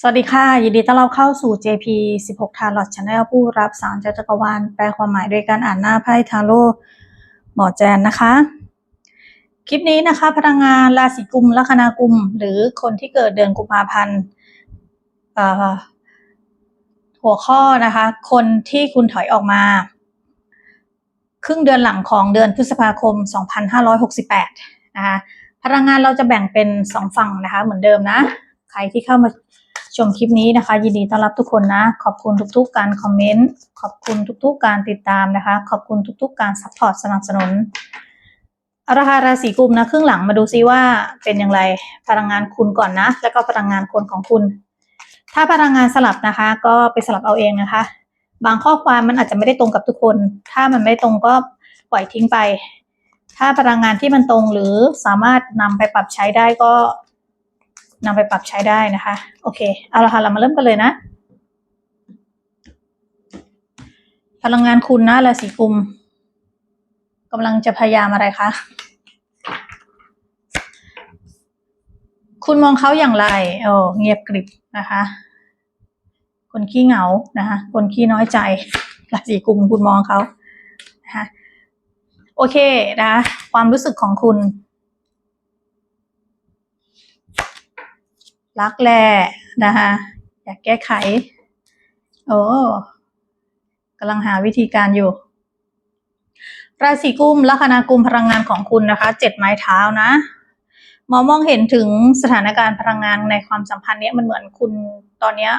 สวัสดีค่ะ ยินดีต้อนรับเข้าสู่ JP 16 Tarot Channel ผู้รับสารจ,จักรวาลแปลความหมายโดยการอ่านหน้าไพ่ทาโร่หมอแจนนะคะ คลิปนี้นะคะ พลังงานราศีกุมลัคนากุม หรือคนที่เกิดเดือนกุมภาพันธ์หัวข้อนะคะ คนที่คุณถอยออกมา ครึ่งเดือนหลังของเดือนพฤษภาคม 2568 นะคะพลังงานเราจะแบ่งเป็นสองฝั่งนะคะ เหมือนเดิมนะ ใครที่เข้ามา ชมคลิปนี้นะคะ ยินดีต้อนรับทุกคนนะ ขอบคุณทุกๆการคอมเมนต์ขอบคุณทุกๆการติดตามนะคะ ขอบคุณทุกๆการซัพพอร์ตสนับสนุนเอาค่ะราศีกุมนะครึ่งหลังมาดูซิว่าเป็นอย่างไรพลังงานคุณก่อนนะ แล้วก็พลังงานคนของคุณ ถ้าพลังงานสลับนะคะ ก็ไปสลับเอาเองนะคะ บางข้อความมันอาจจะไม่ได้ตรงกับทุกคน ถ้ามันไม่ตรงก็ปล่อยทิ้งไป ถ้าพลังงานที่มันตรงหรือสามารถนำไปปรับใช้ได้ก็ นำไปปรับใช้ได้นะคะ โอเค เอาละค่ะ เรามาเริ่มกันเลยนะ พลังงานคุณนะราศีกุมกำลังจะพยายามอะไรคะ คุณมองเขาอย่างไร โอ้เงียบกริบนะคะ คนขี้เหงานะคะ คนขี้น้อยใจ ราศีกุมคุณมองเขานะคะ โอเคนะ ความรู้สึกของคุณ รักแหละนะคะอยากแก้ไข โอ้กำลังหาวิธีการอยู่ ราศีกุมลัคนากุมพลังงานของคุณนะคะเจ็ดไม้เท้านะมอมองเห็นถึงสถานการณ์พลังงานในความสัมพันธ์เนี้ยมันเหมือนคุณตอนเนี้ย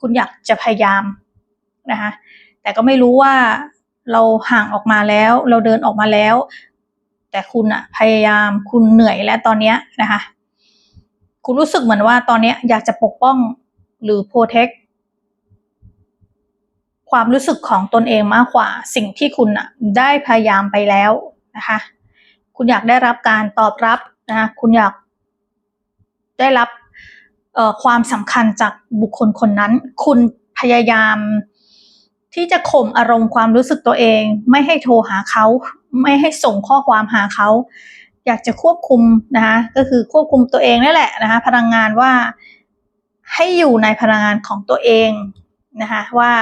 คุณอยากจะพยายามนะคะแต่ก็ไม่รู้ว่าเราห่างออกมาแล้ว เราเดินออกมาแล้ว แต่คุณอะพยายามคุณเหนื่อยและตอนเนี้ยนะคะ คุณรู้สึกเหมือนว่าตอนนี้อยากจะปกป้องหรือโปรเทคความรู้สึกของตนเองมากกว่า สิ่งที่คุณอะได้พยายามไปแล้วนะคะ คุณอยากได้รับการตอบรับนะคะคุณอยากได้รับความสำคัญจากบุคคลคนนั้น คุณพยายามที่จะข่มอารมณ์ความรู้สึกตัวเอง ไม่ให้โทรหาเขา ไม่ให้ส่งข้อความหาเขา อยากจะควบคุมนะคะก็คือควบคุมตัวเองนั่นแหละนะคะพลังงานว่าให้อยู่ในพลังงานของตัวเองนะคะว่า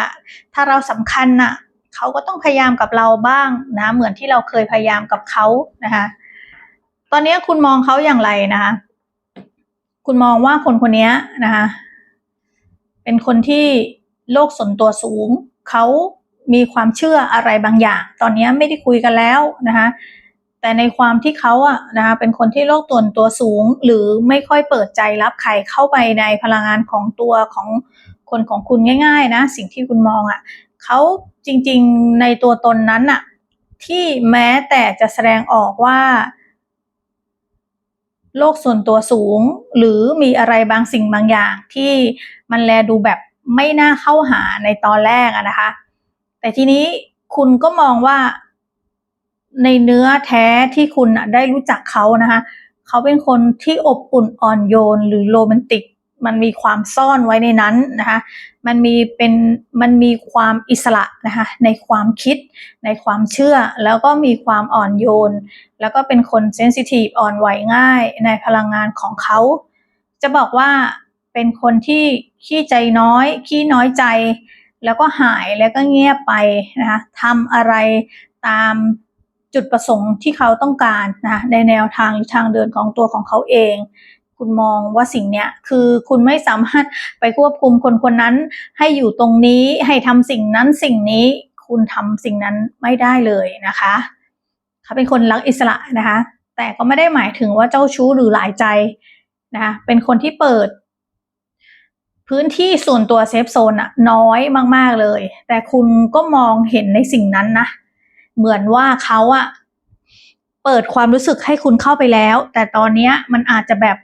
ถ้าเราสำคัญน่ะเขาก็ต้องพยายามกับเราบ้างนะเหมือนที่เราเคยพยายามกับเขานะคะตอนนี้คุณมองเขาอย่างไรนะคะคุณมองว่าคนคนนี้นะคะเป็นคนที่โลกส่วนตัวสูง เขามีความเชื่ออะไรบางอย่าง ตอนนี้ไม่ได้คุยกันแล้วนะคะ แต่ในความที่เขาอะนะคะเป็นคนที่โลกตัวตัวสูง หรือไม่ค่อยเปิดใจรับใครเข้าไปในพลังงานของตัวของคนของคุณง่าย ๆ นะ สิ่งที่คุณมองอะเขาจริงๆในตัวตนนั้นอะที่แม้แต่จะแสดงออกว่า โลกส่วนตัวสูง หรือมีอะไรบางสิ่งบางอย่าง ที่มันแลดูแบบไม่น่าเข้าหาในตอนแรกอะนะคะ แต่ทีนี้คุณก็มองว่า ในเนื้อแท้ที่คุณได้รู้จักเขานะคะเขาเป็นคนที่อบอุ่นอ่อนโยนหรือโรแมนติก มันมีความซ่อนไว้ในนั้นนะคะมันมีเป็นมันมีความอิสระนะคะในความคิด ในความเชื่อแล้วก็มีความอ่อนโยน แล้วก็เป็นคนเซนซิทีฟอ่อนไหวง่ายในพลังงานของเขา จะบอกว่าเป็นคนที่ขี้ใจน้อย ขี้น้อยใจ แล้วก็หายแล้วก็เงียบไปนะคะทำอะไรตาม จุดประสงค์ที่เขาต้องการนะในแนวทางหรือทางเดินของตัวของเขาเอง คุณมองว่าสิ่งเนี้ยคือคุณไม่สามารถไปควบคุมคนคนนั้น ให้อยู่ตรงนี้ให้ทำสิ่งนั้นสิ่งนี้คุณทำสิ่งนั้นไม่ได้เลยนะคะเขาเป็นคนรักอิสระนะคะ แต่ก็ไม่ได้หมายถึงว่าเจ้าชู้หรือหลายใจนะคะเป็นคนที่เปิดพื้นที่ส่วนตัวเซฟโซนอะน้อยมาก ๆ เลย แต่คุณก็มองเห็นในสิ่งนั้นนะ เหมือนว่าเขาอะเปิดความรู้สึกให้คุณเข้าไปแล้ว แต่ตอนเนี้ยมันอาจจะแบบ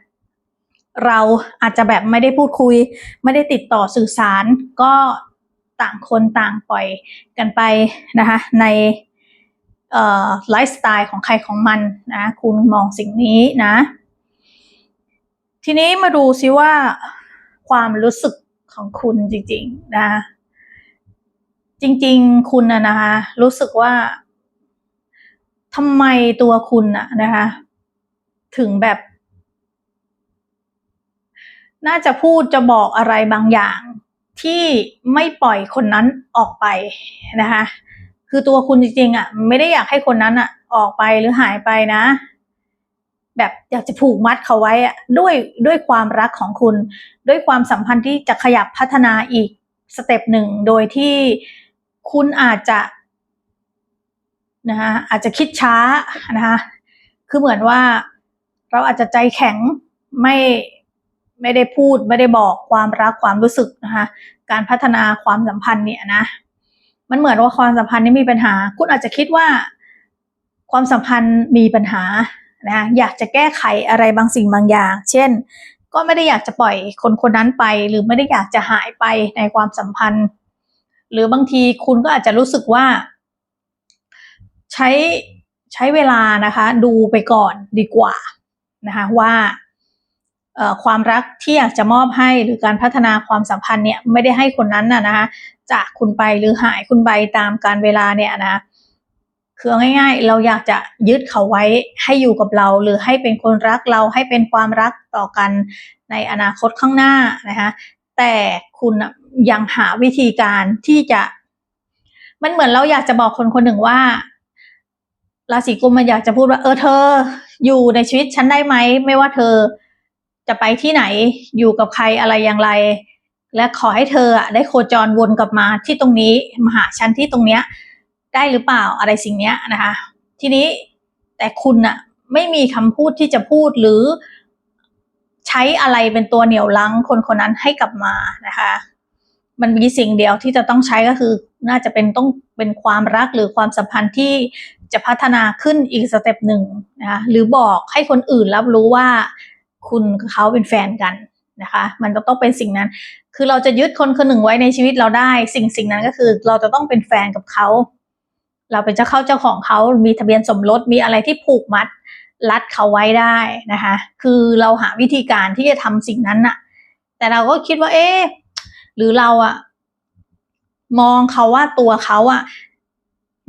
เราอาจจะแบบไม่ได้พูดคุย ไม่ได้ติดต่อสื่อสาร ก็ต่างคนต่างปล่อยกันไปนะคะในไลฟ์สไตล์ของใครของมันนะคุณมองสิ่งนี้นะ ทีนี้มาดูซิว่าความรู้สึกของคุณจริงๆนะ จริง ๆ คุณนะนะคะ รู้สึกว่าทำไมตัวคุณอะนะคะ ถึงแบบ น่าจะพูดจะบอกอะไรบางอย่างที่ไม่ปล่อยคนนั้นออกไปนะคะ คือตัวคุณจริงๆอะ ไม่ได้อยากให้คนนั้นอะ ออกไปหรือหายไปนะ แบบอยากจะผูกมัดเขาไว้อะด้วยด้วยความรักของคุณ ด้วยความสัมพันธ์ที่จะขยับพัฒนาอีกสเต็ปหนึ่งโดยที่ คุณอาจจะนะคะอาจจะคิดช้านะคะคือเหมือนว่าเราอาจจะใจแข็งไม่ไม่ได้พูดไม่ได้บอกความรักความรู้สึกนะคะการพัฒนาความสัมพันธ์เนี่ยนะมันเหมือนว่าความสัมพันธ์นี้มีปัญหา คุณอาจจะคิดว่า ความสัมพันธ์มีปัญหานะอยากจะแก้ไขอะไรบางสิ่งบางอย่าง เช่น ก็ไม่ได้อยากจะปล่อยคนคนนั้นไป หรือไม่ได้อยากจะหายไปในความสัมพันธ์ หรือบางทีคุณก็อาจจะรู้สึกว่า ใช้ใช้เวลานะคะ ดูไปก่อนดีกว่านะคะว่าความรักที่อยากจะมอบให้หรือการพัฒนาความสัมพันธ์เนี่ยไม่ได้ให้คนนั้นน่ะนะคะจากคุณไปหรือหายคุณไปตามการเวลาเนี่ยนะคือง่าย ๆ เราอยากจะยึดเขาไว้ให้อยู่กับเรา หรือให้เป็นคนรักเราให้เป็นความรักต่อกันในอนาคตข้างหน้านะคะ แต่คุณยังหาวิธีการที่จะ มันเหมือนเราอยากจะบอกคนคนหนึ่งว่าราศีกุมมันอยากจะพูดว่า เออเธอ อยู่ในชีวิตฉันได้ไหมไม่ว่าเธอจะไปที่ไหนอยู่กับใครอะไรอย่างไร และขอให้เธอได้โคจรวนกลับมาที่ตรงนี้มาหาฉันที่ตรงเนี้ย ได้หรือเปล่าอะไรสิ่งเนี้ยนะคะ ทีนี้แต่คุณอะไม่มีคำพูดที่จะพูดหรือ ใช้อะไรเป็นตัวเหนี่ยวลังคนคนนั้นให้กลับมานะคะ มันมีสิ่งเดียวที่จะต้องใช้ก็คือ น่าจะเป็นต้องเป็นความรักหรือความสัมพันธ์ที่จะพัฒนาขึ้นอีกสเต็ปหนึ่งนะคะหรือบอกให้คนอื่นรับรู้ว่าคุณกับเขาเป็นแฟนกันนะคะ มันจะต้องเป็นสิ่งนั้น คือเราจะยึดคนคนหนึ่งไว้ในชีวิตเราได้ สิ่งสิ่งนั้นก็คือเราจะต้องเป็นแฟนกับเขา เราเป็นเจ้าเข้าเจ้าของเขา มีทะเบียนสมรส มีอะไรที่ผูกมัด รัดเขาไว้ได้นะคะ คือเราหาวิธีการที่จะทำสิ่งนั้นน่ะ แต่เราก็คิดว่า เอ๊หรือเราอะมองเขาว่าตัวเขาอะ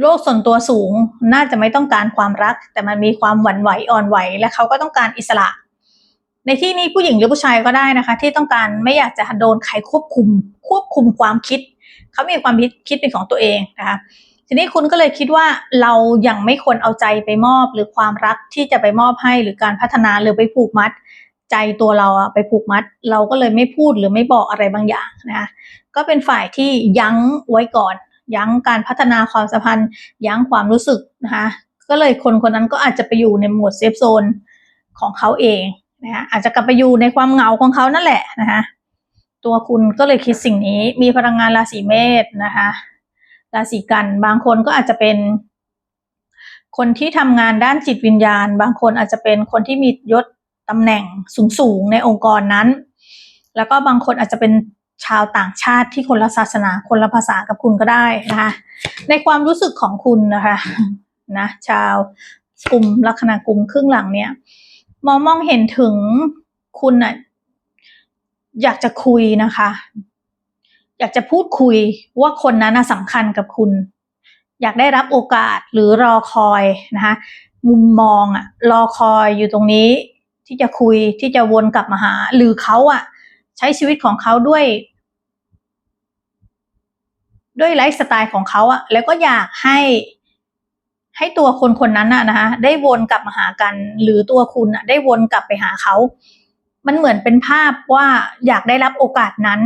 โลกส่วนตัวสูงน่าจะไม่ต้องการความรัก แต่มันมีความหวั่นไหวอ่อนไหว และเขาก็ต้องการอิสระ ในที่นี้ผู้หญิงหรือผู้ชายก็ได้นะคะ ที่ต้องการไม่อยากจะโดนใครควบคุม ควบคุมความคิด เขามีความคิดคิดเป็นของตัวเองนะคะ ทีนี้คุณก็เลยคิดว่าเรายังไม่ควรเอาใจไปมอบ หรือความรักที่จะไปมอบให้หรือการพัฒนาหรือไปผูกมัด ใจตัวเราอะไปผูกมัด เราก็เลยไม่พูดหรือไม่บอกอะไรบางอย่างนะคะก็เป็นฝ่ายที่ยั้งไว้ก่อน ยั้งการพัฒนาความสัมพันธ์ ยั้งความรู้สึกนะคะก็เลยคนคนนั้นก็อาจจะไปอยู่ในหมวดเซฟโซนของเขาเองนะคะอาจจะกลับไปอยู่ในความเหงาของเขานั่นแหละนะคะตัวคุณก็เลยคิดสิ่งนี้มีพลังงานราศีเมษนะคะ ราศีกัน บางคนก็อาจจะเป็น คนที่ทำงานด้านจิตวิญญาณ บางคนอาจจะเป็นคนที่มียศตำแหน่งสูงๆในองค์กรนั้น แล้วก็บางคนอาจจะเป็นชาวต่างชาติที่คนละศาสนาคนละภาษากับคุณก็ได้นะคะในความรู้สึกของคุณนะคะนะชาวกลุ่มลัคนากลุ่มครึ่งหลังเนี่ย มองมองเห็นถึงคุณน่ะอยากจะคุยนะคะ อยากจะพูดคุยว่าคนนั้นสำคัญกับคุณ อยากได้รับโอกาสหรือรอคอยนะคะมุมมองอะรอคอยอยู่ตรงนี้ที่จะคุยที่จะวนกลับมาหา หรือเขาอะใช้ชีวิตของเขาด้วย ด้วยไลฟ์สไตล์ของเขาอะแล้วก็อยากให้ให้ตัวคนคนนั้นน่ะนะคะได้วนกลับมาหากัน หรือตัวคุณอะได้วนกลับไปหาเขา มันเหมือนเป็นภาพว่าอยากได้รับโอกาสนั้น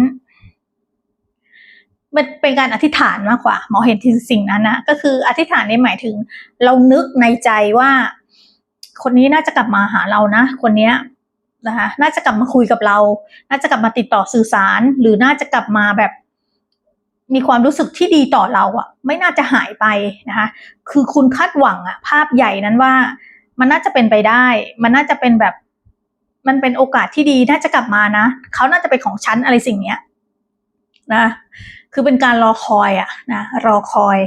มันเป็นการอธิษฐานมากกว่า หมอเห็นที่สิ่งนั้นนะก็คืออธิษฐานนี่หมายถึง เรานึกในใจว่า คนนี้น่าจะกลับมาหาเรานะ คนนี้นะคะน่าจะกลับมาคุยกับเรา น่าจะกลับมาติดต่อสื่อสาร หรือน่าจะกลับมาแบบ มีความรู้สึกที่ดีต่อเราอะไม่น่าจะหายไปนะคะ คือคุณคาดหวังอะภาพใหญ่นั้นว่ามันน่าจะเป็นไปได้ มันน่าจะเป็นแบบ มันเป็นโอกาสที่ดี น่าจะกลับมานะ เขาน่าจะเป็นของฉันอะไรสิ่งเนี้ยนะ คือเป็นการรอคอยอะนะรอคอย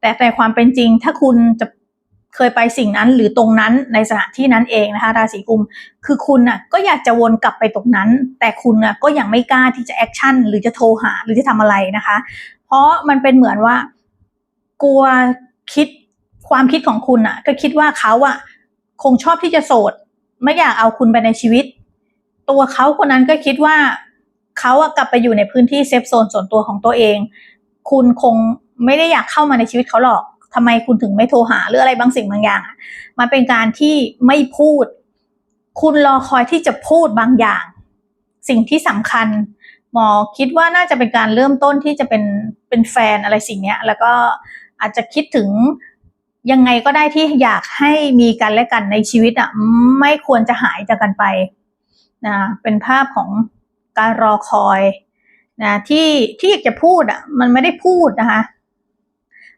แต่แต่ความเป็นจริงถ้าคุณจะเคยไปสิ่งนั้นหรือตรงนั้นในสถานที่นั้นเองนะคะราศีกุม คือคุณน่ะก็อยากจะวนกลับไปตรงนั้น แต่คุณน่ะก็ยังไม่กล้าที่จะแอคชั่นหรือจะโทรหาหรือจะทำอะไรนะคะ เพราะมันเป็นเหมือนว่า กลัวคิดความคิดของคุณอะ ก็คิดว่าเขาอะคงชอบที่จะโสด ไม่อยากเอาคุณไปในชีวิต ตัวเขาคนนั้นก็คิดว่า เขาอะกลับไปอยู่ในพื้นที่เซฟโซนส่วนตัวของตัวเอง คุณคงไม่ได้อยากเข้ามาในชีวิตเขาหรอกทำไมคุณถึงไม่โทรหาหรืออะไรบางสิ่งบางอย่าง มันเป็นการที่ไม่พูด คุณรอคอยที่จะพูดบางอย่าง สิ่งที่สำคัญ หมอคิดว่าน่าจะเป็นการเริ่มต้นที่จะเป็นเป็นแฟนอะไรสิ่งเนี้ย แล้วก็อาจจะคิดถึงยังไงก็ได้ที่อยากให้มีกันและกันในชีวิตอะไม่ควรจะหายจากกันไปนะเป็นภาพของ การรอคอยนะที่ที่อยากจะพูดอะมันไม่ได้พูดนะคะ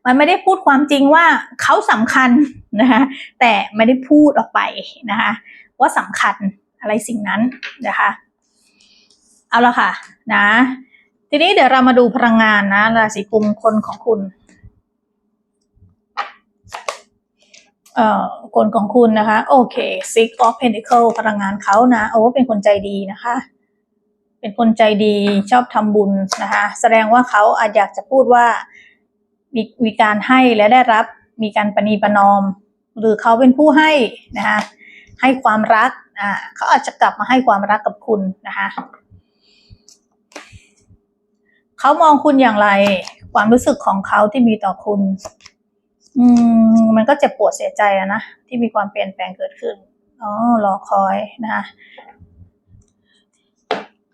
มันไม่ได้พูดความจริงว่าเขาสำคัญนะคะแต่ไม่ได้พูดออกไปนะคะว่าสำคัญอะไรสิ่งนั้นนะคะเอาละค่ะนะทีนี้เดี๋ยวเรามาดูพลังงานนะราศีกุมคนของคุณเอ่อคนของคุณนะคะ โอเค six of pentacle พลังงานเขานะโอ้เป็นคนใจดีนะคะ เป็นคนใจดีชอบทำบุญนะคะ แสดงว่าเขาอาจอยากจะพูดว่ามีมีการให้และได้รับมีการปณีประนอม หรือเขาเป็นผู้ให้นะคะให้ความรักอ่าเขาอาจจะกลับมาให้ความรักกับคุณนะคะเขามองคุณอย่างไร ความรู้สึกของเขาที่มีต่อคุณ อืม มันก็เจ็บปวดเสียใจอะนะที่มีความเปลี่ยนแปลงเกิดขึ้นอ๋อรอคอยนะคะ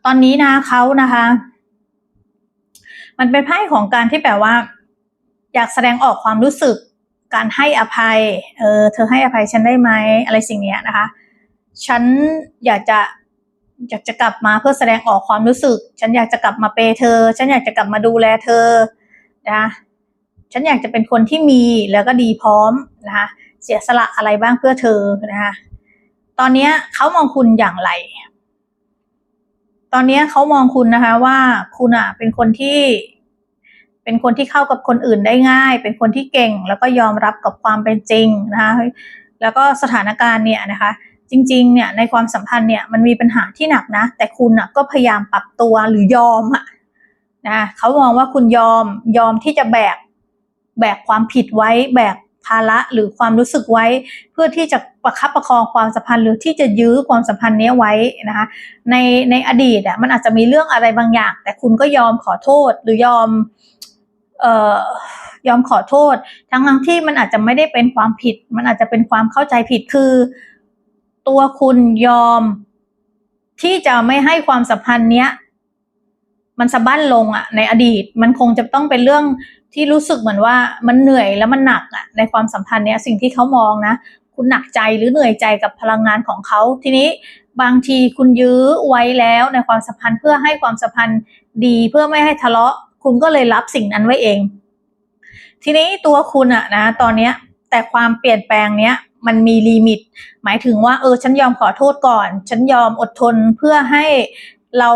ตอนนี้นะเขานะคะ มันเป็นไพ่ของการที่แบบว่า อยากแสดงออกความรู้สึก การให้อภัย เออ เธอให้อภัยฉันได้ไหมอะไรสิ่งเนี้ยนะคะ ฉันอยากจะอยากจะกลับมาเพื่อแสดงออกความรู้สึก ฉันอยากจะกลับมาเปเธอ ฉันอยากจะกลับมาดูแลเธอนะฉันอยากจะเป็นคนที่มีแล้วก็ดีพร้อมนะคะ เสียสละอะไรบ้างเพื่อเธอนะคะ ตอนนี้เขามองคุณอย่างไร ตอนนี้เขามองคุณนะคะว่าคุณอะเป็นคนที่ เป็นคนที่เข้ากับคนอื่นได้ง่าย เป็นคนที่เก่ง แล้วก็ยอมรับกับความเป็นจริงนะคะแล้วก็สถานการณ์เนี่ยนะคะ จริงๆเนี่ยในความสัมพันธ์เนี่ยมันมีปัญหาที่หนักนะ แต่คุณอะก็พยายามปรับตัวหรือยอมอะนะเขามองว่าคุณยอมยอมที่จะแบกแบกความผิดไว้แบก ภาระหรือความรู้สึกไว้ เพื่อที่จะประคับประคองความสัมพันธ์ หรือที่จะยื้อความสัมพันธ์นี้ไว้นะคะในในอดีตอะมันอาจจะมีเรื่องอะไรบางอย่าง แต่คุณก็ยอมขอโทษหรือยอมเอ่อยอมขอโทษ ทั้งทั้งที่มันอาจจะไม่ได้เป็นความผิด มันอาจจะเป็นความเข้าใจผิดคือ ตัวคุณยอม ที่จะไม่ให้ความสัมพันธ์เนี้ยมันสะบั้นลงอะในอดีต มันคงจะต้องเป็นเรื่อง ที่รู้สึกเหมือนว่ามันเหนื่อยแล้วมันหนักอะในความสัมพันธ์เนี้ยสิ่งที่เขามองนะ คุณหนักใจหรือเหนื่อยใจกับพลังงานของเขาทีนี้บางทีคุณยื้อไว้แล้วในความสัมพันธ์เพื่อให้ความสัมพันธ์ดีเพื่อไม่ให้ทะเลาะ คุณก็เลยรับสิ่งนั้นไว้เอง ทีนี้ตัวคุณอะนะ ตอนเนี้ยแต่ความเปลี่ยนแปลงเนี้ยมันมีลิมิต หมายถึงว่าเออฉันยอมขอโทษก่อน ฉันยอมอดทนเพื่อให้เรา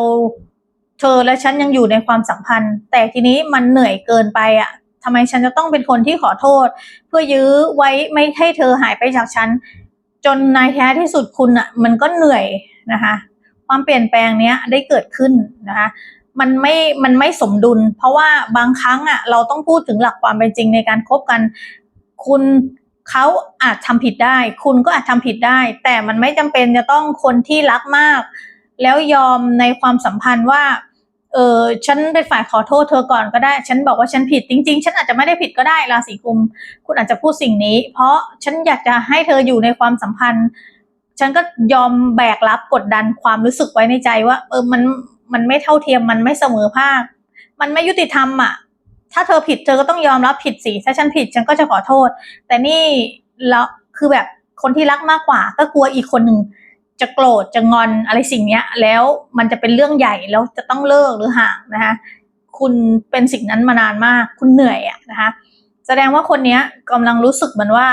เธอและฉันยังอยู่ในความสัมพันธ์ แต่ทีนี้มันเหนื่อยเกินไปอะทำไมฉันจะต้องเป็นคนที่ขอโทษ เพื่อยื้อไว้ไม่ให้เธอหายไปจากฉัน จนในแท้ที่สุดคุณอะมันก็เหนื่อยนะคะ ความเปลี่ยนแปลงเนี้ยได้เกิดขึ้นนะคะมันไม่ มันไม่สมดุล เพราะว่าบางครั้งอะเราต้องพูดถึงหลักความเป็นจริงในการคบกัน คุณเขาอาจทำผิดได้ คุณก็อาจทำผิดได้ แต่มันไม่จำเป็นจะต้องคนที่รักมาก แล้วยอมในความสัมพันธ์ว่า เออฉันเป็นฝ่ายขอโทษเธอก่อนก็ได้ ฉันบอกว่าฉันผิดจริง ๆ ฉันอาจจะไม่ได้ผิดก็ได้ราศีกุม คุณอาจจะพูดสิ่งนี้ เพราะฉันอยากจะให้เธออยู่ในความสัมพันธ์ ฉันก็ยอมแบกรับกดดันความรู้สึกไว้ในใจว่า เออมันมันไม่เท่าเทียมมันไม่เสมอภาค มันไม่ยุติธรรมอะ ถ้าเธอผิดเธอก็ต้องยอมรับผิดสิถ้าฉันผิดฉันก็จะขอโทษ แต่นี่แล้วคือแบบคนที่รักมากกว่าก็กลัวอีกคนหนึ่ง จะโกรธจะงอนอะไรสิ่งเนี้ย แล้วมันจะเป็นเรื่องใหญ่แล้วจะต้องเลิกหรือห่างนะคะคุณเป็นสิ่งนั้นมานานมาก คุณเหนื่อยอะนะคะ แสดงว่าคนเนี้ยกำลังรู้สึกเหมือนว่า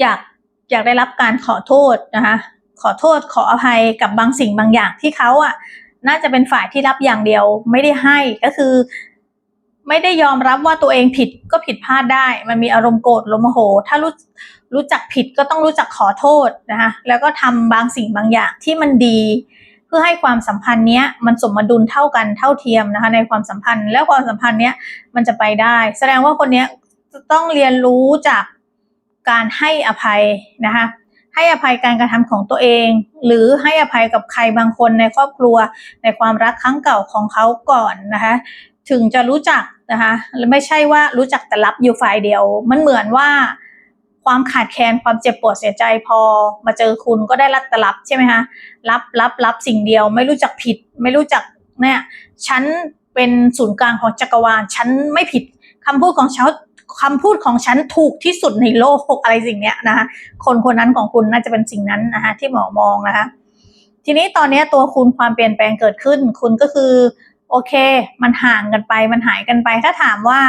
อยากอยากได้รับการขอโทษนะคะ ขอโทษขออภัยกับบางสิ่งบางอย่างที่เขาอะน่าจะเป็นฝ่ายที่รับอย่างเดียวไม่ได้ให้ก็คือ ไม่ได้ยอมรับว่าตัวเองผิดก็ผิดพลาดได้ มันมีอารมณ์โกรธลมโมโหถ้ารู้รู้จักผิดก็ต้องรู้จักขอโทษนะคะแล้วก็ทำบางสิ่งบางอย่างที่มันดี เพื่อให้ความสัมพันธ์เนี้ยมันสมดุลเท่ากันเท่าเทียมนะคะในความสัมพันธ์ แล้วความสัมพันธ์เนี้ยมันจะไปได้ แสดงว่าคนเนี้ยจะต้องเรียนรู้จากการให้อภัยนะคะให้อภัยการกระทำของตัวเอง หรือให้อภัยกับใครบางคนในครอบครัวในความรักครั้งเก่าของเขาก่อนนะคะถึงจะรู้จัก นะคะไม่ใช่ว่ารู้จักแต่รับอยู่ฝ่ายเดียว มันเหมือนว่าความขาดแคลนความเจ็บปวดเสียใจพอมาเจอคุณก็ได้รับแต่รับใช่ไหมคะรับรับรับสิ่งเดียว ไม่รู้จักผิด ไม่รู้จักเนี่ยฉันเป็นศูนย์กลางของจักรวาลฉันไม่ผิดคำพูดของฉันคำพูดของฉันถูกที่สุดในโลกอะไรสิ่งเนี้ยนะคะคนคนนั้นของคุณน่าจะเป็นสิ่งนั้นนะคะที่หมอมองนะคะทีนี้ตอนนี้ตัวคุณความเปลี่ยนแปลงเกิดขึ้น คุณก็คือ โอเค มันห่างกันไปมันหายกันไป ถ้าถามว่า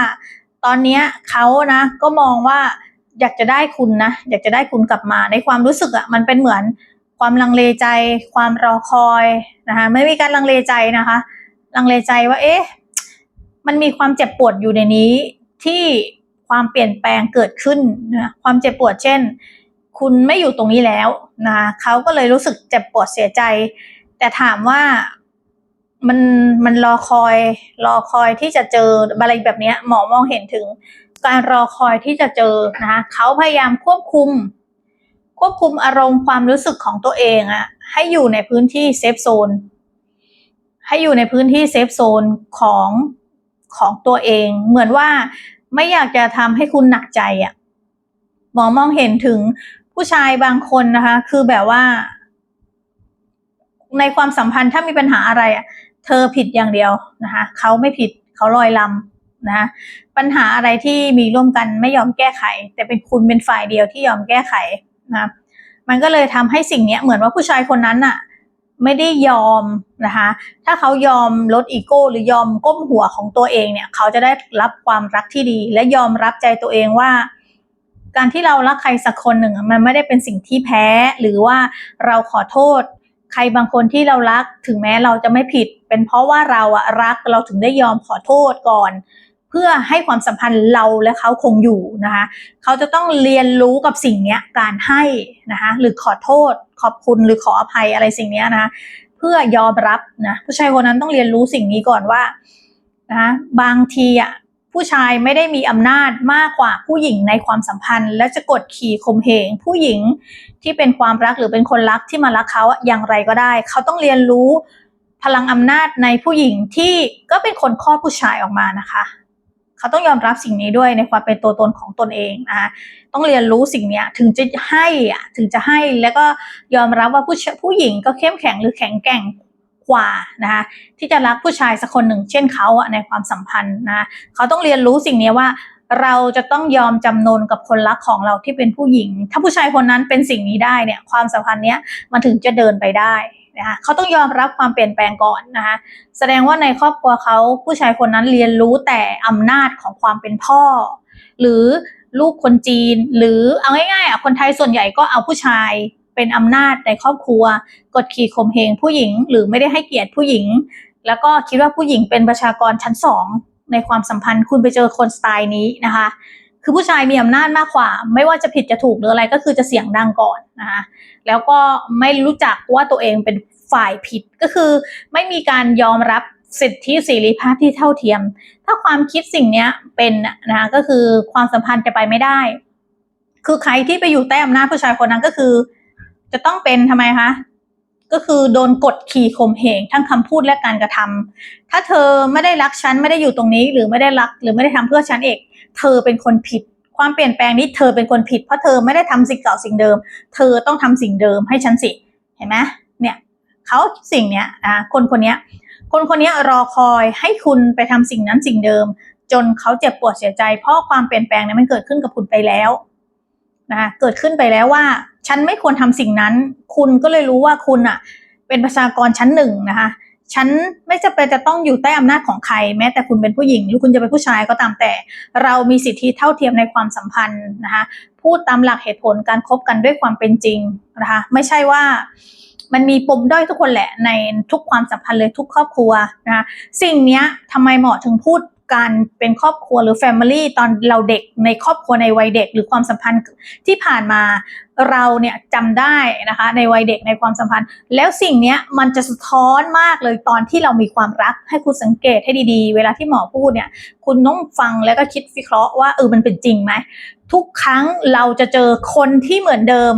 ตอนนี้เขานะก็มองว่าอยากจะได้คุณนะอยากจะได้คุณกลับมา ในความรู้สึกอะ่ะมันเป็นเหมือนความลังเลใจ ความรอคอยนะคะไม่มีการลังเลใจนะคะ ลังเลใจว่า เอ๊ะมันมีความเจ็บปวดอยู่ในนี้ที่ความเปลี่ยนแปลงเกิดขึ้นนะความเจ็บปวดเช่น คุณไม่อยู่ตรงนี้แล้วนะเขาก็เลยรู้สึกเจ็บปวดเสียใจ แต่ถามว่า มันมันรอคอย รอคอยที่จะเจออะไรแบบนี้หมอมองเห็นถึง การรอคอยที่จะเจอนะคะเขาพยายามควบคุม ควบคุมอารมณ์ความรู้สึกของตัวเองอะให้อยู่ในพื้นที่เซฟโซนให้อยู่ในพื้นที่เซฟโซนของของตัวเอง เหมือนว่าไม่อยากจะทำให้คุณหนักใจอะ่ะหมอมองเห็นถึงผู้ชายบางคนนะคะ คือแบบว่า ในความสัมพันธ์ถ้ามีปัญหาอะไรอะ เธอผิดอย่างเดียวนะคะเขาไม่ผิดเขาลอยลำนะปัญหาอะไรที่มีร่วมกันไม่ยอมแก้ไข แต่เป็นคุณเป็นฝ่ายเดียวที่ยอมแก้ไขนะมันก็เลยทำให้สิ่งนี้เหมือนว่าผู้ชายคนนั้นอะไม่ได้ยอมนะคะถ้าเขายอมลดอีโก้หรือยอมก้มหัวของตัวเองเนี่ย เขาจะได้รับความรักที่ดี และยอมรับใจตัวเองว่า การที่เรารักใครสักคนหนึ่งมันไม่ได้เป็นสิ่งที่แพ้ หรือว่าเราขอโทษ ใครบางคนที่เรารักถึงแม้เราจะไม่ผิด เป็นเพราะว่าเราอะรักเราถึงได้ยอมขอโทษก่อน เพื่อให้ความสัมพันธ์เราและเขาคงอยู่นะคะเขาจะต้องเรียนรู้กับสิ่งนี้การให้นะคะหรือขอโทษ ขอบคุณหรือขออภัยอะไรสิ่งนี้นะคะเพื่อยอมรับนะผู้ชายคนนั้นต้องเรียนรู้สิ่งนี้ก่อนว่านะะบางทีอะ ผู้ชายไม่ได้มีอำนาจมากกว่าผู้หญิงในความสัมพันธ์ และจะกดขี่ข่มเหงผู้หญิงที่เป็นความรักหรือเป็นคนรักที่มารักเขาอย่างไรก็ได้ เขาต้องเรียนรู้พลังอำนาจในผู้หญิงที่ก็เป็นคนคลอดผู้ชายออกมานะคะ เขาต้องยอมรับสิ่งนี้ด้วยในความเป็นตัวตนของตนเองนะคะต้องเรียนรู้สิ่งนี้ถึงจะให้อะถึงจะให้แล้วก็ยอมรับว่าผู้ผู้หญิงก็เข้มแข็งหรือแข็งแกร่ง กว่านะคะที่จะรักผู้ชายสักคนหนึ่ง เช่นเขาอะในความสัมพันธ์นะเขาต้องเรียนรู้สิ่งนี้ว่าเราจะต้องยอมจำนนกับคนรักของเราที่เป็นผู้หญิง ถ้าผู้ชายคนนั้นเป็นสิ่งนี้ได้เนี่ยความสัมพันธ์เนี้ยมันถึงจะเดินไปได้นะคะเขาต้องยอมรับความเปลี่ยนแปลงก่อนนะคะแสดงว่าในครอบครัวเขาผู้ชายคนนั้นเรียนรู้แต่อำนาจของความเป็นพ่อ หรือลูกคนจีน หรือเอาง่ายๆอะคนไทยส่วนใหญ่ก็เอาผู้ชาย เป็นอำนาจในครอบครัว กดขี่ข่มเหงผู้หญิง หรือไม่ได้ให้เกียรติผู้หญิง แล้วก็คิดว่าผู้หญิงเป็นประชากรชั้นสองในความสัมพันธ์คุณไปเจอคนสไตล์นี้นะคะ คือผู้ชายมีอำนาจมากกว่า ไม่ว่าจะผิดจะถูกหรืออะไรก็คือจะเสียงดังก่อนนะคะแล้วก็ไม่รู้จักว่าตัวเองเป็นฝ่ายผิดก็คือไม่มีการยอมรับสิทธิเสรีภาพที่เท่าเทียม ถ้าความคิดสิ่งนี้เป็นนะคะก็คือความสัมพันธ์จะไปไม่ได้ คือใครที่ไปอยู่ใต้อำนาจผู้ชายคนนั้นก็คือ จะต้องเป็นทำไมคะก็คือโดนกดขี่ข่มเหงทั้งคำพูดและการกระทำถ้าเธอไม่ได้รักฉันไม่ได้อยู่ตรงนี้ หรือไม่ได้รักหรือไม่ได้ทำเพื่อฉันเองเธอเป็นคนผิด ความเปลี่ยนแปลงนี้เธอเป็นคนผิดเพราะเธอไม่ได้ทำสิ่งเก่าสิ่งเดิม เธอต้องทำสิ่งเดิมให้ฉันสิ เห็นไหมเนี่ยเขาสิ่งเนี้ยนะคนคนนี้คนคนนี้รอคอยให้คุณไปทำสิ่งนั้นสิ่งเดิม จนเขาเจ็บปวดเสียใจ เพราะความเปลี่ยนแปลงเนี่ยมันเกิดขึ้นกับคุณไปแล้วนะคะเกิดขึ้นไปแล้วว่า ฉันไม่ควรทำสิ่งนั้น คุณก็เลยรู้ว่าคุณอะเป็นประชากรชั้นหนึ่งนะคะ ฉันไม่จะเป็นจะต้องอยู่ใต้อำนาจของใคร แม้แต่คุณเป็นผู้หญิง หรือคุณจะเป็นผู้ชายก็ตามแต่ เรามีสิทธิเท่าเทียมในความสัมพันธ์นะคะพูดตามหลักเหตุผลการคบกันด้วยความเป็นจริงนะคะไม่ใช่ว่ามันมีปมด้อยทุกคนแหละในทุกความสัมพันธ์เลยทุกครอบครัวนะสิ่งนี้ทำไมเหมาะถึงพูด การเป็นครอบครัวหรือแฟมิลี่ตอนเราเด็กในครอบครัวในวัยเด็กหรือความสัมพันธ์ที่ผ่านมาเราเนี่ยจำได้นะคะในวัยเด็กในความสัมพันธ์ แล้วสิ่งนี้มันจะสะท้อนมากเลยตอนที่เรามีความรักให้คุณสังเกตให้ดีๆ เวลาที่หมอพูดเนี่ยคุณต้องฟังแล้วก็คิดวิเคราะห์ว่าเออมันเป็นจริงไหมทุกครั้งเราจะเจอคนที่เหมือนเดิม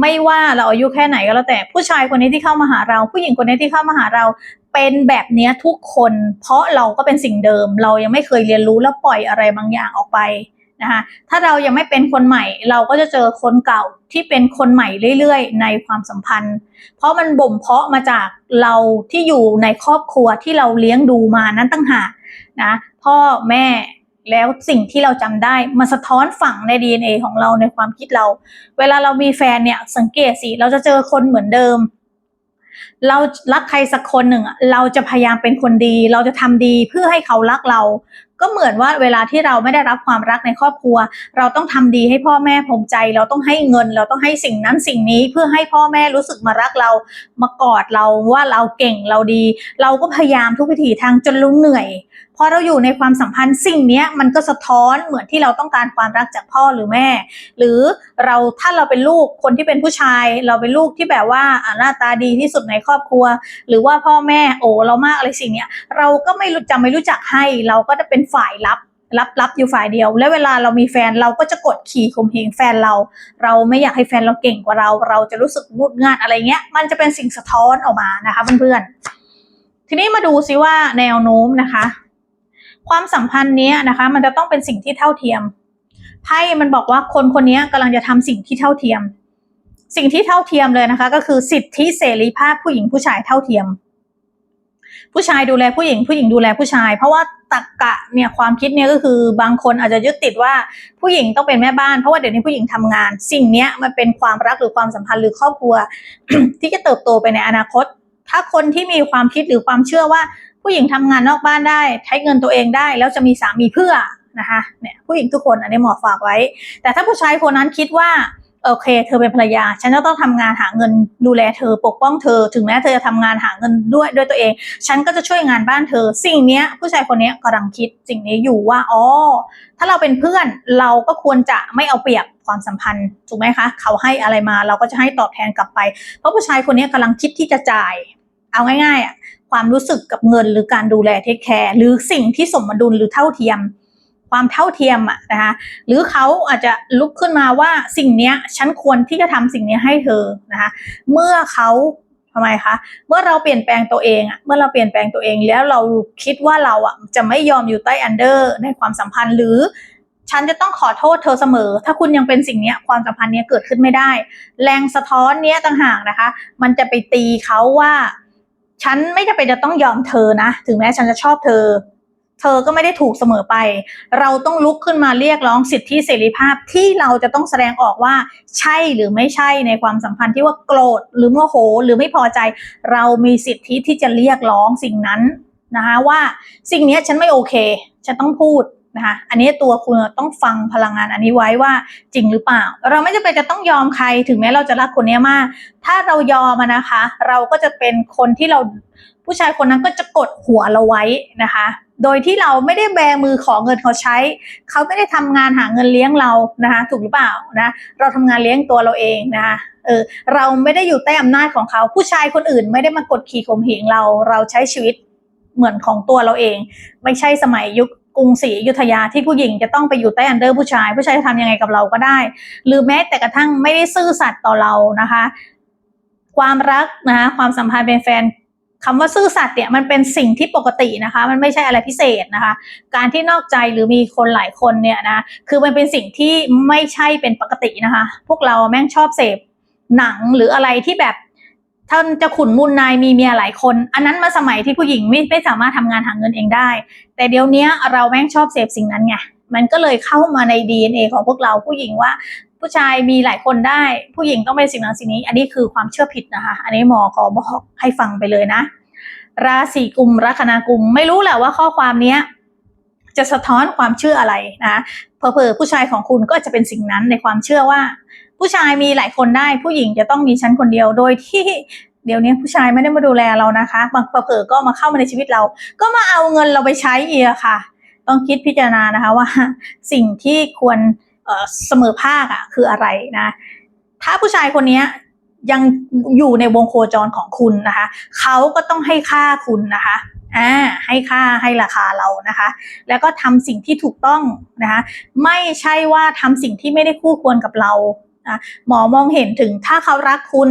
ไม่ว่าเราอายุแค่ไหนก็แล้วแต่ผู้ชายคนนี้ที่เข้ามาหาเรา ผู้หญิงคนนี้ที่เข้ามาหาเรา เป็นแบบเนี้ยทุกคน เพราะเราก็เป็นสิ่งเดิม เรายังไม่เคยเรียนรู้แล้วปล่อยอะไรบางอย่างออกไปนะคะถ้าเรายังไม่เป็นคนใหม่ เราก็จะเจอคนเก่าที่เป็นคนใหม่เรื่อยๆ ในความสัมพันธ์ เพราะมันบ่มเพาะมาจากเราที่อยู่ในครอบครัวที่เราเลี้ยงดูมานั้นตั้งหากนะพ่อแม่แล้วสิ่งที่เราจำได้มาสะท้อนฝังใน DNA ของเราในความคิดเรา เวลาเรามีแฟนเนี่ยสังเกตสิเราจะเจอคนเหมือนเดิม เรารักใครสักคนหนึ่งเราจะพยายามเป็นคนดี เราจะทำดีเพื่อให้เขารักเรา ก็เหมือนว่าเวลาที่เราไม่ได้รับความรักในครอบครัว เราต้องทำดีให้พ่อแม่ภูมิใจ เราต้องให้เงิน เราต้องให้สิ่งนั้นสิ่งนี้เพื่อให้พ่อแม่รู้สึกมารักเรา มากอดเราว่าเราเก่งเราดี เราก็พยายามทุกวิถีทางจนลุเหนื่อย พอเราอยู่ในความสัมพันธ์สิ่งนี้มันก็สะท้อนเหมือนที่เราต้องการความรักจากพ่อหรือแม่ หรือเราถ้าเราเป็นลูกคนที่เป็นผู้ชาย เราเป็นลูกที่แบบว่าหน้าตาดีที่สุดในครอบครัว หรือว่าพ่อแม่โอ้เรามากอะไรสิ่งเนี้ยเราก็ไม่รู้จำไม่รู้จักให้ เราก็จะเป็นฝ่ายรับรับรับอยู่ฝ่ายเดียว แล้วเวลาเรามีแฟนเราก็จะกดขี่ข่มเหงแฟนเรา เราไม่อยากให้แฟนเราเก่งกว่าเรา เราจะรู้สึกงุดงานอะไรเงี้ย มันจะเป็นสิ่งสะท้อนออกมานะคะเพื่อนๆทีนี้มาดูซิว่าแนวโน้มนะคะ ความสัมพันธ์นี้นะคะ มันจะต้องเป็นสิ่งที่เท่าเทียมไพ่มันบอกว่าคนคนนี้กำลังจะทำสิ่งที่เท่าเทียม สิ่งที่เท่าเทียมเลยนะคะ ก็คือสิทธิเสรีภาพผู้หญิงผู้ชายเท่าเทียม ผู้ชายดูแลผู้หญิงผู้หญิงดูแลผู้ชาย เพราะว่าตรกกะเนี่ยความคิดเนี่ยก็คือบางคนอาจจะยึดติดว่าผู้หญิงต้องเป็นแม่บ้านเพราะว่าเดี๋ยวนี้ผู้หญิงทำงาน สิ่งเนี้ยมันเป็นความรักหรือความสัมพันธ์หรือครอบครัว ที่จะเติบโตไปในอนาคต ถ้าคนที่มีความคิดหรือความเชื่อว่า ผู้หญิงทำงานนอกบ้านได้ใช้เงินตัวเองได้ แล้วจะมีสามีเพื่อนะคะเนี่ยผู้หญิงทุกคนอันนี้หมอฝากไว้ แต่ถ้าผู้ชายคนนั้นคิดว่าโอเค เธอเป็นภรรยา ฉันจะต้องทำงานหาเงินดูแลเธอปกป้องเธอ ถึงแม้เธอจะทำงานหาเงินด้วยด้วยตัวเอง ฉันก็จะช่วยงานบ้านเธอ สิ่งนี้ผู้ชายคนนี้กำลังคิดสิ่งนี้อยู่ว่าอ๋อถ้าเราเป็นเพื่อนเราก็ควรจะไม่เอาเปรียบความสัมพันธ์ถูกไหมคะ เขาให้อะไรมาเราก็จะให้ตอบแทนกลับไป เพราะผู้ชายคนนี้กำลังคิดที่จะจ่าย เอาง่ายๆอะ ความรู้สึกกับเงินหรือการดูแลเทคแคร์หรือสิ่งที่สมดุลหรือเท่าเทียม ความเท่าเทียมอะนะคะหรือเขาอาจจะลุกขึ้นมาว่าสิ่งเนี้ยฉันควรที่จะทำสิ่งนี้ให้เธอนะคะเมื่อเขาทำไมคะ เมื่อเราเปลี่ยนแปลงตัวเองอะเมื่อเราเปลี่ยนแปลงตัวเองแล้วเราคิดว่าเราอะจะไม่ยอมอยู่ใต้อันเดอร์ในความสัมพันธ์หรือ ฉันจะต้องขอโทษเธอเสมอ ถ้าคุณยังเป็นสิ่งเนี้ยความสัมพันธ์เนี้ยเกิดขึ้นไม่ได้ แรงสะท้อนเนี้ยต่างหากนะคะ มันจะไปตีเขาว่า ฉันไม่จำเป็นจะต้องยอมเธอนะ ถึงแม้ฉันจะชอบเธอ เธอก็ไม่ได้ถูกเสมอไป เราต้องลุกขึ้นมาเรียกร้องสิทธิเสรีภาพที่เราจะต้องแสดงออกว่า ใช่หรือไม่ใช่ในความสัมพันธ์ที่ว่าโกรธหรือโมโหหรือไม่พอใจ เรามีสิทธิที่จะเรียกร้องสิ่งนั้นนะคะว่าสิ่งนี้ฉันไม่โอเค ฉันต้องพูด นะคะ อันนี้ตัวคุณต้องฟังพลังงานอันนี้ไว้ว่าจริงหรือเปล่า เราไม่จำเป็นจะต้องยอมใครถึงแม้เราจะรักคนนี้มาก ถ้าเรายอมนะคะ เราก็จะเป็นคนที่เราผู้ชายคนนั้นก็จะกดหัวเราไว้นะคะ โดยที่เราไม่ได้แบมือขอเงินเขาใช้ เขาไม่ได้ทำงานหาเงินเลี้ยงเรานะคะ ถูกหรือเปล่านะเราทำงานเลี้ยงตัวเราเองนะคะเออเราไม่ได้อยู่ใต้อำนาจของเขา ผู้ชายคนอื่นไม่ได้มากดขี่ข่มเหงเรา เราใช้ชีวิตเหมือนของตัวเราเอง ไม่ใช่สมัยยุคกรุงศรีอยุธยาที่ผู้หญิงจะต้องไปอยู่ใต้อันเดอร์ผู้ชาย ผู้ชายจะทำยังไงกับเราก็ได้ หรือแม้แต่กระทั่งไม่ได้ซื่อสัตย์ต่อเรานะคะ ความรักนะคะความสัมพันธ์เป็นแฟนคำว่าซื่อสัตย์เนี่ยมันเป็นสิ่งที่ปกตินะคะ มันไม่ใช่อะไรพิเศษนะคะ การที่นอกใจหรือมีคนหลายคนเนี่ยนะคือมันเป็นสิ่งที่ไม่ใช่เป็นปกตินะคะ พวกเราแม่งชอบเสพหนังหรืออะไรที่แบบ ท่านจะขุนมูลนายมีเมียหลายคน อันนั้นมาสมัยที่ผู้หญิงไม่ไม่สามารถทำงานหาเงินเองได้ แต่เดี๋ยวนี้เราแม่งชอบเสพสิ่งนั้นไงมันก็เลยเข้ามาใน DNA ของพวกเราผู้หญิงว่า ผู้ชายมีหลายคนได้ ผู้หญิงต้องเป็นสิ่งนั้นสิ่งนี้ อันนี้คือความเชื่อผิดนะคะ อันนี้หมอขอบอกให้ฟังไปเลยนะ ราศีกุมลัคนากุมไม่รู้แหละว่าข้อความเนี้ยจะสะท้อนความเชื่ออะไรนะเผลอๆผู้ชายของคุณก็จะเป็นสิ่งนั้นในความเชื่อว่า ผู้ชายมีหลายคนได้ผู้หญิงจะต้องมีฉันคนเดียวโดยที่เดี๋ยวนี้ผู้ชายไม่ได้มาดูแลเรานะคะบางเผลอก็มาเข้ามาในชีวิตเรา ก็มาเอาเงินเราไปใช้อีกอะค่ะ ต้องคิดพิจารณานะคะว่าสิ่งที่ควรเสมอภาคอะคืออะไรนะ ถ้าผู้ชายคนนี้ยยังอยู่ในวงโคจรของคุณนะคะ เขาก็ต้องให้ค่าคุณนะคะอ่าให้ค่าให้ราคาเรานะคะ แล้วก็ทำสิ่งที่ถูกต้องนะคะ ไม่ใช่ว่าทำสิ่งที่ไม่ได้คู่ควรกับเรา นะหมอมองเห็นถึงถ้าเขารักคุณ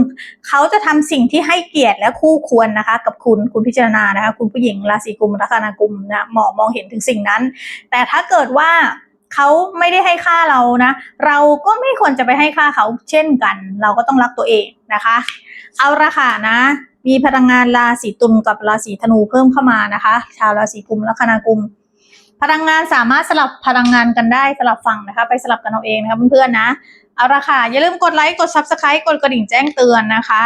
เขาจะทำสิ่งที่ให้เกียรติและคู่ควรนะคะ กับคุณคุณพิจารณานะคะคุณผู้หญิงราศีกุมลัคนากุมนะหมอมองเห็นถึงสิ่งนั้น แต่ถ้าเกิดว่าเขาไม่ได้ให้ค่าเรานะ เราก็ไม่ควรจะไปให้ค่าเขาเช่นกัน เราก็ต้องรักตัวเองนะคะ เอาละค่ะนะ มีพลังงานราศีตุลกับราศีธนูเพิ่มเข้ามานะคะ ชาวราศีกุมลัคนากุมพลังงานสามารถสลับพลังงานกันได้สลับฝั่งนะคะ ไปสลับกันเอาเองนะคะเพื่อนๆนะ เอาละค่ะ อย่าลืมกดไลค์ กด subscribe กดกระดิ่งแจ้งเตือนนะคะ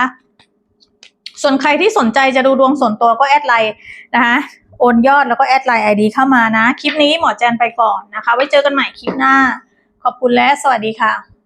ส่วนใครที่สนใจจะดูดวงส่วนตัวก็แอดไลน์นะคะโอนยอดแล้วก็แอดไลน์ ID เข้ามานะ คลิปนี้หมอแจนไปก่อนนะคะ ไว้เจอกันใหม่คลิปหน้า ขอบคุณและสวัสดีค่ะ